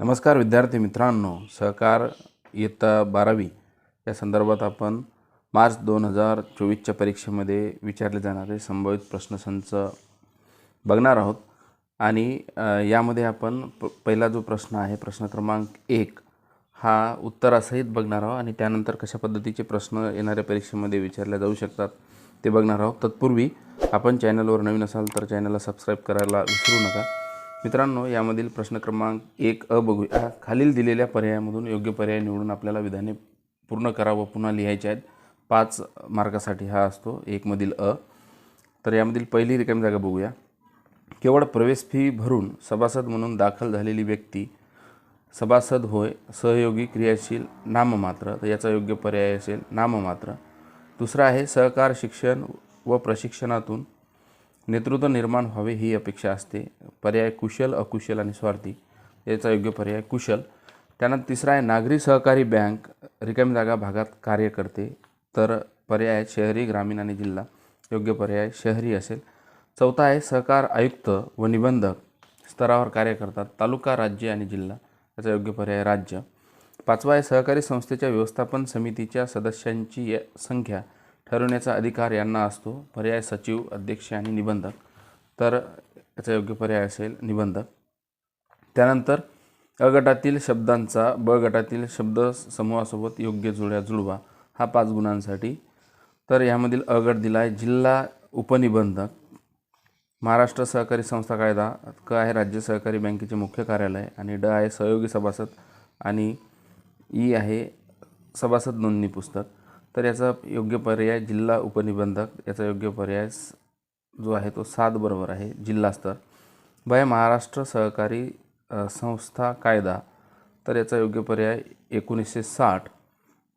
नमस्कार विद्यार्थी मित्रांनो सहकार इयत्ता बारावी या संदर्भात आपण मार्च दोन हजार चोवीसच्या परीक्षेमध्ये विचारले जाणारे संभावित प्रश्नसंच बघणार आहोत. आणि यामध्ये आपण प पहिला जो प्रश्न आहे प्रश्न क्रमांक एक हा उत्तरासहित बघणार आहोत आणि त्यानंतर कशा पद्धतीचे प्रश्न येणाऱ्या परीक्षेमध्ये विचारले जाऊ शकतात ते बघणार आहोत. तत्पूर्वी आपण चॅनलवर नवीन असाल तर चॅनलला सबस्क्राईब करायला विसरू नका. मित्रांनो यामधील प्रश्न क्रमांक एक अ बघूया. खालील दिलेल्या पर्यायामधून योग्य पर्याय निवडून आपल्याला विधाने पूर्ण करा व पुन्हा लिहायचे आहेत. पाच मार्कासाठी हा असतो एकमधील अ. तर यामधील पहिली रिकामी जागा बघूया. केवळ प्रवेश फी भरून सभासद म्हणून दाखल झालेली व्यक्ती सभासद होय सहयोगी क्रियाशील नाममात्र. तर याचा योग्य पर्याय असेल नाममात्र. दुसरा आहे सहकार शिक्षण व प्रशिक्षणातून नेतृत्व निर्माण व्हावे ही अपेक्षा असते. पर्याय कुशल अकुशल आणि स्वार्थी याचा योग्य पर्याय कुशल. त्यानंतर तिसरा आहे नागरी सहकारी बँक रिकामी जागा भागात कार्य करते. तर पर्याय शहरी ग्रामीण आणि जिल्हा. योग्य पर्याय शहरी असेल. चौथा आहे सहकार आयुक्त व निबंधक स्तरावर कार्य करतात. तालुका राज्य आणि जिल्हा याचा योग्य पर्याय राज्य. पाचवा आहे सहकारी संस्थेच्या व्यवस्थापन समितीच्या सदस्यांची संख्या. ठरवण्याचा अधिकार यांना असतो. पर्याय सचिव अध्यक्ष आणि निबंधक. तर याचा योग्य पर्याय असेल निबंधक. त्यानंतर अ गटातील शब्दांचा ब गटातील शब्द समूहासोबत योग्य जुळ्या जुळवा हा पाच गुणांसाठी. तर यामधील अ गट दिला आहे जिल्हा उपनिबंधक. महाराष्ट्र सहकारी संस्था कायदा क आहे राज्य सहकारी बँकेचे मुख्य कार्यालय आणि ड आहे सहयोगी सभासद आणि ई आहे सभासद नोंदणी पुस्तक. तर याचा योग्य पर्याय जिल्हा उपनिबंधक याचा योग्य पर्याय जो आहे तो सात बरोबर आहे जिल्हास्तर बाय महाराष्ट्र सहकारी संस्था कायदा तर याचा योग्य पर्याय एकोणीसशे साठ.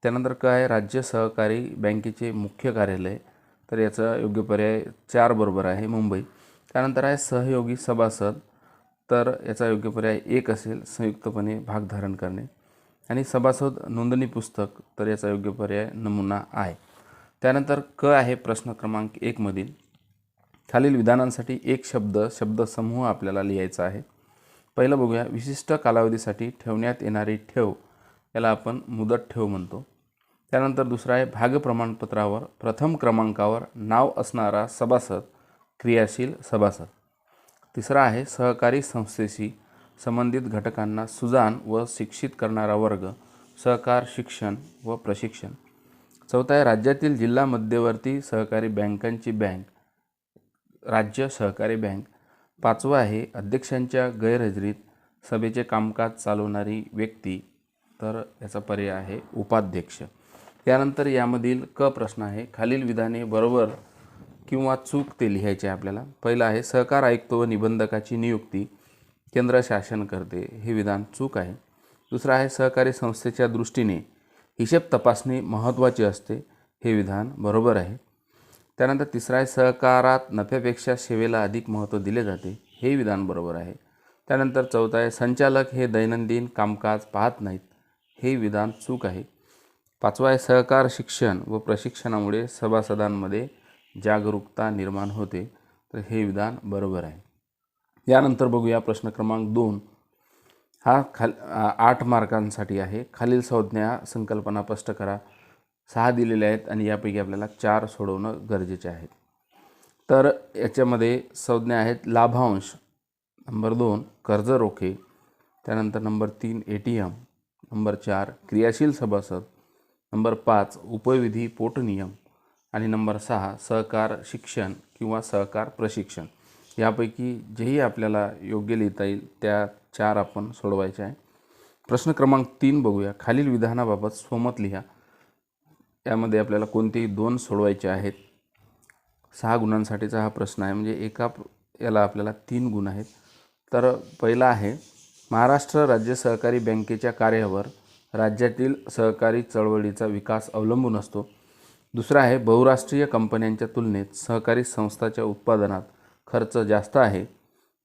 त्यानंतर काय आहे? राज्य सहकारी बँकेचे मुख्य कार्यालय तर याचा योग्य पर्याय चार बरोबर आहे मुंबई. त्यानंतर आहे सहयोगी सभासद तर याचा योग्य पर्याय एक असेल संयुक्तपणे भागधारण करणे. आणि सभासद नोंदणी पुस्तक तर याचा योग्य पर्याय नमुना आहे. त्यानंतर क आहे प्रश्न क्रमांक एकमधील खालील विधानांसाठी एक शब्द शब्दसमूह आपल्याला लिहायचा आहे. पहिलं बघूया. विशिष्ट कालावधीसाठी ठेवण्यात येणारी ठेव याला आपण मुदत ठेव म्हणतो. त्यानंतर दुसरा आहे भाग प्रमाणपत्रावर प्रथम क्रमांकावर नाव असणारा सभासद क्रियाशील सभासद. तिसरा आहे सहकारी संस्थेशी संबंधित घटकांना सुजाण व शिक्षित करणारा वर्ग सहकार शिक्षण व प्रशिक्षण. चौथा आहे राज्यातील जिल्हा मध्यवर्ती सहकारी बँकांची बँक राज्य सहकारी बँक. पाचवं आहे अध्यक्षांच्या गैरहजेरीत सभेचे कामकाज चालवणारी व्यक्ती. तर याचा पर्याय आहे उपाध्यक्ष. त्यानंतर यामधील क प्रश्न आहे खालील विधाने बरोबर किंवा चूक ते लिहायचे आहे आपल्याला. पहिलं आहे सहकार आयुक्त व निबंधकाची नियुक्ती. केंद्र शासन करते हे विधान चूक आहे. दुसरं आहे सहकारी संस्थेच्या दृष्टीने हिशेब तपासणी महत्त्वाची असते हे विधान बरोबर आहे. त्यानंतर तिसरा आहे सहकारात नफ्यापेक्षा सेवेला अधिक महत्त्व दिले जाते हे विधान बरोबर आहे. त्यानंतर चौथा आहे संचालक हे दैनंदिन कामकाज पाहत नाहीत हे विधान चूक आहे. पाचवा आहे सहकार शिक्षण व प्रशिक्षणामुळे सभासदांमध्ये जागरूकता निर्माण होते तर हे विधान बरोबर आहे. यानंतर बघूया प्रश्न क्रमांक दोन. हा खाल आठ मार्कांसाठी आहे. खालील संज्ञा संकल्पना स्पष्ट करा. सहा दिलेल्या आहेत आणि यापैकी आपल्याला चार सोडवणं गरजेचे आहे तर याच्यामध्ये संज्ञा आहेत लाभांश नंबर दोन कर्ज रोखे त्यानंतर नंबर तीन ए टी एम नंबर चार क्रियाशील सभासद नंबर पाच उपविधी पोटनियम आणि नंबर सहा सहकार शिक्षण किंवा सहकार प्रशिक्षण. यापैकी जेही आपल्याला योग्य लिहिता येईल त्या चार आपण सोडवायच्या आहे. प्रश्न क्रमांक तीन बघूया. खालील विधानाबाबत स्वमत लिहा. यामध्ये आपल्याला कोणतेही दोन सोडवायचे आहेत. सहा गुणांसाठीचा हा प्रश्न आहे. म्हणजे एका याला आपल्याला तीन गुण आहेत. तर पहिला आहे महाराष्ट्र राज्य सहकारी बँकेच्या कार्यावर राज्यातील सहकारी चळवळीचा विकास अवलंबून असतो. दुसरा आहे बहुराष्ट्रीय कंपन्यांच्या तुलनेत सहकारी संस्थाच्या उत्पादनात खर्च जास्त आहे.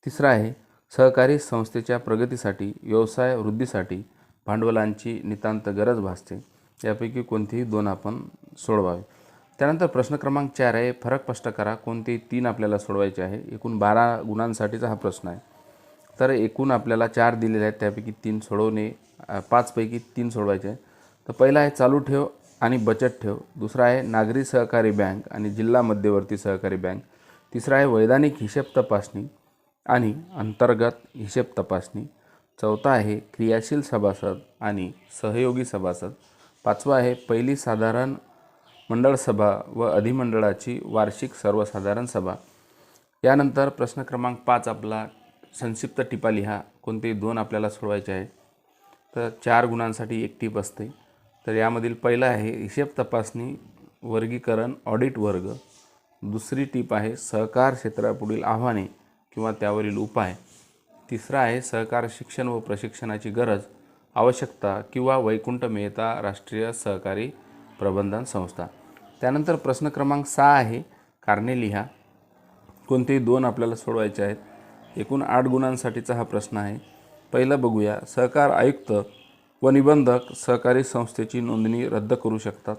तिसरा आहे सहकारी संस्थेच्या प्रगतीसाठी व्यवसाय वृद्धीसाठी भांडवलांची नितांत गरज भासते. यापैकी कोणतेही दोन आपण सोडवावे. त्यानंतर प्रश्न क्रमांक चार आहे फरक स्पष्ट करा कोणते तीन आपल्याला सोडवायचे आहे. एकूण बारा गुणांसाठीचा हा प्रश्न आहे. तर एकूण आपल्याला चार दिलेले आहेत त्यापैकी तीन सोडवणे पाचपैकी तीन सोडवायचे आहे. तर पहिला आहे चालू ठेव आणि बचत ठेव. दुसरा आहे नागरी सहकारी बँक आणि जिल्हा मध्यवर्ती सहकारी बँक. तिसरा आहे वैधानिक हिशेब तपासणी आणि अंतर्गत हिशेब तपासणी. चौथा आहे क्रियाशील सभासद आणि सहयोगी सभासद. पाचवा आहे पहिली साधारण मंडळ सभा व अधिमंडळाची वार्षिक सर्वसाधारण सभा. यानंतर प्रश्न क्रमांक पाच आपला संक्षिप्त टिपा लिहा. कोणतेही दोन आपल्याला सोडवायचे आहे तर चार गुणांसाठी एक टीप असते. तर यामधील पहिला आहे हिशेब तपासणी वर्गीकरण ऑडिट वर्ग. दुसरी टीप आहे सहकार क्षेत्रापुढील आव्हाने किंवा त्यावरील उपाय. तिसरा आहे सहकार शिक्षण व प्रशिक्षणाची गरज आवश्यकता किंवा वैकुंठ मेहता राष्ट्रीय सहकारी प्रबंधन संस्था. त्यानंतर प्रश्न क्रमांक सहा आहे कारणे लिहा. कोणतेही दोन आपल्याला सोडवायचे आहेत. एकूण आठ गुणांसाठीचा हा प्रश्न आहे. पहिलं बघूया सहकार आयुक्त व निबंधक सहकारी संस्थेची नोंदणी रद्द करू शकतात.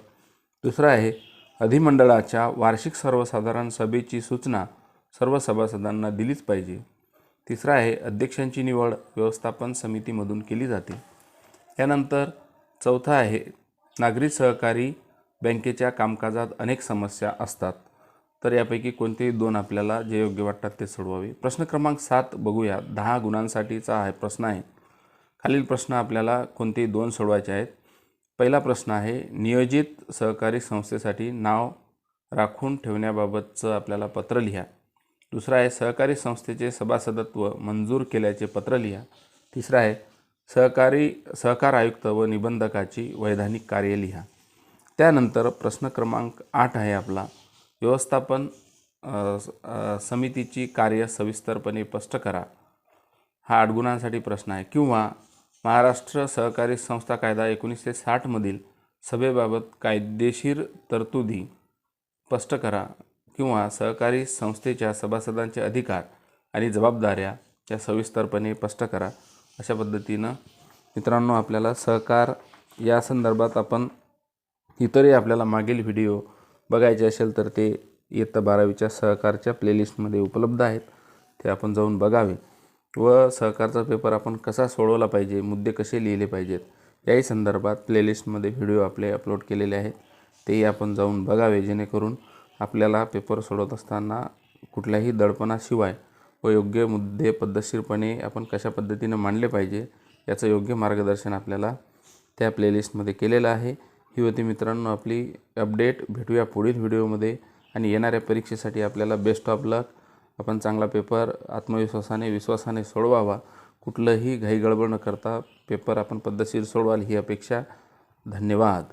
दुसरं आहे अधिमंडळाच्या वार्षिक सर्वसाधारण सभेची सूचना सर्व सभासदांना दिलीच पाहिजे. तिसरा आहे अध्यक्षांची निवड व्यवस्थापन समितीमधून केली जाते. यानंतर चौथा आहे नागरी सहकारी बँकेच्या कामकाजात अनेक समस्या असतात. तर यापैकी कोणतेही दोन आपल्याला जे योग्य वाटतात ते सोडवावे. प्रश्न क्रमांक सात बघूया. दहा गुणांसाठीचा हा प्रश्न आहे. खालील प्रश्न आपल्याला कोणतेही दोन सोडवायचे आहेत? पहिला प्रश्न आहे नियोजित सहकारी संस्थेसाठी नाव राखून ठेवण्याबाबतचं आपल्याला पत्र लिहा. दुसरा आहे सहकारी संस्थेचे सभासदत्व मंजूर केल्याचे पत्र लिहा. तिसरा आहे सहकारी सहकार आयुक्त व निबंधकाची वैधानिक कार्य लिहा. त्यानंतर प्रश्न क्रमांक आठ आहे आपला. व्यवस्थापन समितीची कार्य सविस्तरपणे स्पष्ट करा. हा आठ गुणांसाठी प्रश्न आहे. किंवा महाराष्ट्र सहकारी संस्था कायदा एकोणीसशे साठमधील सभेबाबत कायदेशीर तरतुदी स्पष्ट करा किंवा सहकारी संस्थेच्या सभासदांचे अधिकार आणि जबाबदाऱ्या या सविस्तरपणे स्पष्ट करा. अशा पद्धतीनं मित्रांनो आपल्याला सहकार या संदर्भात आपण इतरही आपल्याला मागील व्हिडिओ बघायचे असेल तर ते इयत्ता बारावीच्या सहकारच्या प्लेलिस्टमध्ये उपलब्ध आहेत. ते आपण जाऊन बघावे. व सहकारचा पेपर आपण कसा सोडवला पाहिजे मुद्दे कसे लिहिले पाहिजेत याही संदर्भात प्लेलिस्टमध्ये व्हिडिओ आपले अपलोड केलेले आहेत. तेही आपण जाऊन बघावे जेणेकरून आपल्याला पेपर सोडवत असताना कुठल्याही दडपणाशिवाय व योग्य मुद्दे पद्धतशीरपणे आपण कशा पद्धतीनं मांडले पाहिजे याचं योग्य मार्गदर्शन आपल्याला त्या प्लेलिस्टमध्ये केलेलं आहे. ही होती मित्रांनो आपली अपडेट. भेटूया पुढील व्हिडिओमध्ये आणि येणाऱ्या परीक्षेसाठी आपल्याला बेस्ट ऑफ लक आपण चांगला पेपर आत्मविश्वासाने विश्वासाने सोडवावा. कुठलंही घाईगडबड न करता पेपर आपण पद्धतशीर सोडवाल ही अपेक्षा. धन्यवाद.